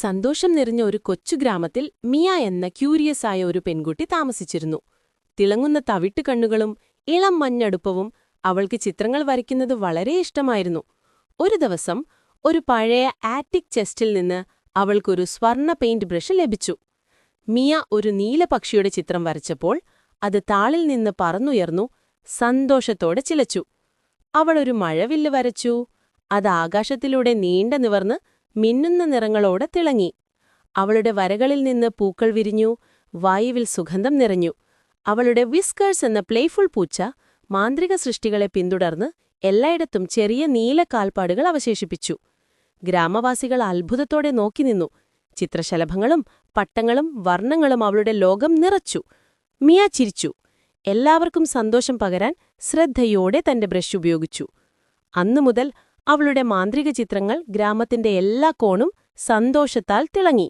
സന്തോഷം നിറഞ്ഞ ഒരു കൊച്ചു ഗ്രാമത്തിൽ മിയ എന്ന ക്യൂരിയസായ ഒരു പെൺകുട്ടി താമസിച്ചിരുന്നു. തിളങ്ങുന്ന തവിട്ട് കണ്ണുകളും ഇളം മഞ്ഞടുപ്പവും അവൾക്ക് ചിത്രങ്ങൾ വരയ്ക്കുന്നത് വളരെ ഇഷ്ടമായിരുന്നു. ഒരു ദിവസം ഒരു പഴയ ആറ്റിക് ചെസ്റ്റിൽ നിന്ന് അവൾക്കൊരു സ്വർണ പെയിന്റ് ബ്രഷ് ലഭിച്ചു. മിയ ഒരു നീലപക്ഷിയുടെ ചിത്രം വരച്ചപ്പോൾ അത് താളിൽ നിന്ന് പറന്നുയർന്നു സന്തോഷത്തോടെ ചിലച്ചു. അവളൊരു മഴവില്ല് വരച്ചു അത് ആകാശത്തിലൂടെ നീണ്ട നിവർന്ന് മിന്നുന്ന നിറങ്ങളോടെ തിളങ്ങി. അവളുടെ വരകളിൽ നിന്ന് പൂക്കൾ വിരിഞ്ഞു വായുവിൽ സുഗന്ധം നിറഞ്ഞു. അവളുടെ വിസ്കേഴ്സ് എന്ന പ്ലേഫുൾ പൂച്ച മാന്ത്രിക സൃഷ്ടികളെ പിന്തുടർന്ന് എല്ലായിടത്തും ചെറിയ നീല കാൽപ്പാടുകൾ അവശേഷിപ്പിച്ചു. ഗ്രാമവാസികൾ അത്ഭുതത്തോടെ നോക്കി നിന്നു. ചിത്രശലഭങ്ങളും പട്ടങ്ങളും വർണങ്ങളും അവളുടെ ലോകം നിറച്ചു. മിയ ചിരിച്ചു. എല്ലാവർക്കും സന്തോഷം പകരാൻ ശ്രദ്ധയോടെ തന്റെ ബ്രഷ് ഉപയോഗിച്ചു. അന്നുമുതൽ അവളുടെ മാന്ത്രിക ചിത്രങ്ങൾ ഗ്രാമത്തിന്റെ എല്ലാ കോണും സന്തോഷത്താൽ തിളങ്ങി